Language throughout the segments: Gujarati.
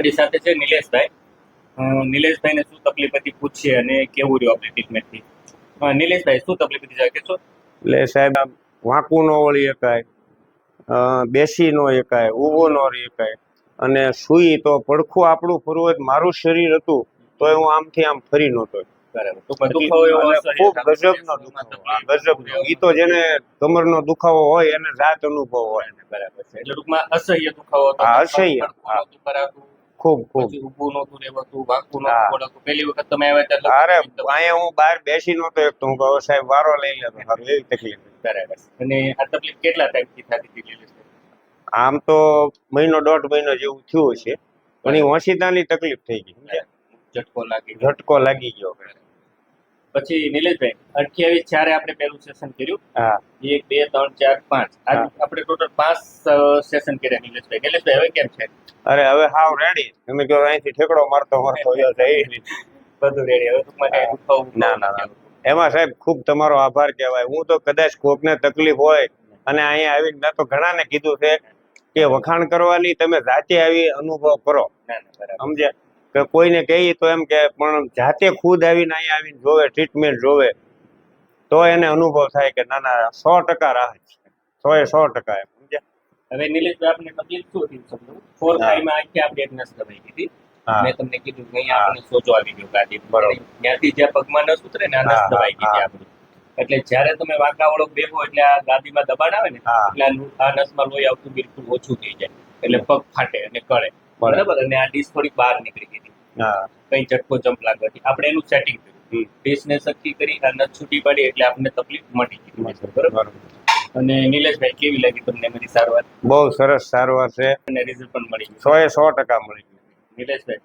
આપણી સાથે છે નિલેશભાઈ. નિલેશભાઈને શું તકલીફ હતી પૂછીએ અને કેવું રહ્યું આપણી ટ્રીટમેન્ટથી નિલેશભાઈ શું તકલીફ હતી જરા કહેશો? એટલે સાહેબ વાંકું ન વળી શકાય બેસી ન શકાય ઊભો ન રહી શકાય અને સૂઈ તો પડખું આપણું ફરવું મારું શરીર હતું તો હું આમથી આમ ફરી નહોતો. ખૂબ ગજબનો દુખાવો ગજબનો. તો જેને કમરનો દુખાવો હોય એને જાત અનુભવ હોય. બરાબર છે. એટલે ટૂંકમાં અસહ્ય દુખાવો અસહ્ય. ખૂબ ખૂબ ઊભું નહોતું રહેવાતું વાંકું. નહોતું પડાતું. પહેલી વખત તમે આવ્યા ત્યારે અરે અહીંયા હું બહાર બેસી નહોતો એકતો. હું કહું સાહેબ વારો લઈ લેતો સારું એવી તકલીફ બરાબર. અને આ તકલીફ કેટલા ટાઈમથી થતી હતી આમ તો મહિનો દોઢ મહિનો જેવું થયું છે પણ એ ઓશિતાની તકલીફ થઈ ગઈ? ઝટકો લાગી. ઝટકો લાગી ગયો. પછી નિલેશભાઈ અઠ્યાવીસ ચારે આપણે પહેલું સેશન કર્યું. હા. એક બે ત્રણ ચાર પાંચ. આજ આપણે ટોટલ પાંચ સેશન કર્યા નિલેશભાઈ. નિલેશભાઈ હવે કેમ છે? અરે હવે હાવ રેડી તમે કહો અહીંથી ઠેકડો મારતો મારતો બધું રેડી હવે ટૂંકમાં ના, ના. એમાં સાહેબ ખૂબ તમારો આભાર કહેવાય. હું તો કદાચ કોકને તકલીફ હોય અને અહીંયા આવીને મેં તો ઘણાને કીધું છે કે વખાણ કરવાની તમે જાતે આવી અનુભવ કરો. સમજ્યા? કે કોઈને કહીએ તો એમ કે પણ જાતે ખુદ આવીને અહીંયા આવીને જોવે ટ્રીટમેન્ટ જોવે તો એને અનુભવ થાય કે ના ના સો ટકા રાહત છે. સો એ સો ટકા એમ સમજ્યા? હવે નિલેશભાઈ આપને તકલીફ શું હતી સમજો ફોર હા. ફાઈવમાં આખી આપણે એક નસ દબાઈ દીધી મેં તમને કીધું કે અહીંયા આપણે સોજો આવી ગયો ગાદી બરોબર. ત્યાંથી જ્યાં પગમાં નસ ઉતરે ને આ દબાઈ ગઈ આપણી એટલે જ્યારે તમે વાંકા વળો બેહો એટલે આ ગાદીમાં દબાણ આવે ને એટલે આ આ નસમાં લોહી આવતું બિલકુલ ઓછું થઈ જાય. એટલે પગ ફાટે અને કળે. બરાબર. અને આ ડીશ થોડી બહાર નીકળી ગઈ હતી. હા. કઈ ઝટકો જમ્પ લાગવાથી આપણે એનું સેટિંગ. કર્યું. ડીશને સરખી કરી આ છૂટી પાડી એટલે આપણને તકલીફ મટી ગઈ. બરાબર. અને નિલેશભાઈ કેવી લાગી તમને મારી સારવાર બહુ સરસ સારવાર છે. અને રિઝલ્ટ પણ મળી ગયું. સો એ સો ટકા મળી ગયું. નિલેશભાઈ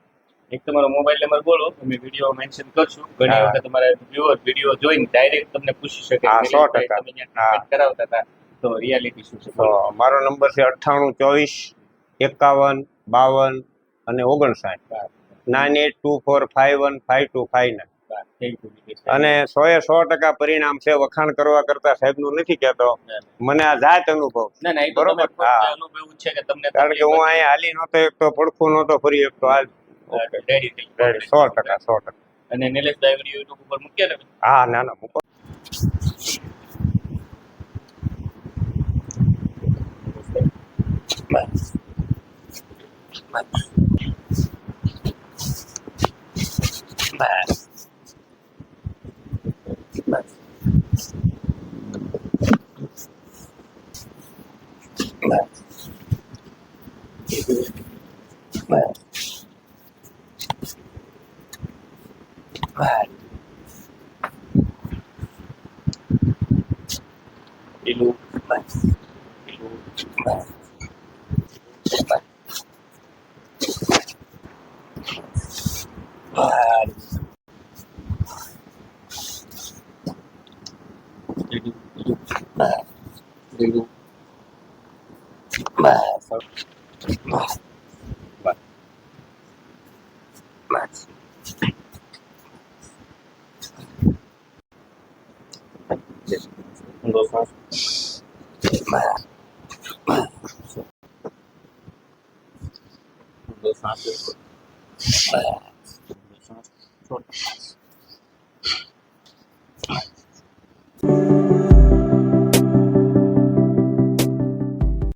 એક તમારો મોબાઈલ નંબર બોલો. અમે વીડિયો મેન્શન કરશું. ઘણી વખત તમારા વ્યુઅર વીડિયો જોઈને ડાયરેક્ટ તમને પૂછી શકે સો ટકા. તમે કરાવતા હતા. તો રિયાલિટી શું છે? મારો નંબર છે અઠ્ઠાણું ચોવીસ એકાવન બાવન અને ઓગણસાઠ. Nine eight two four five one five two five nine. અને સો એ સો ટકા પરિણામ છે વખાણ કરવા કરતા સાહેબનું નથી કેતો મને આ જાત અનુભવ બરોબર. હા. છે કે તમને કારણ કે હું અહીંયા હાલી નહોતો એક તો પડખું નહોતો ફરી એક તો રેડી સો ટકા સો ટકા. અને નિલેશભાઈ યુટ્યુબ ઉપર મૂક્યા ને હા ના ના મૂકો બસ બસ બસ પેલું બસ પેલું બસ બસ બસ પેલું પેલું બસ પેલું બસ બસ બસ So.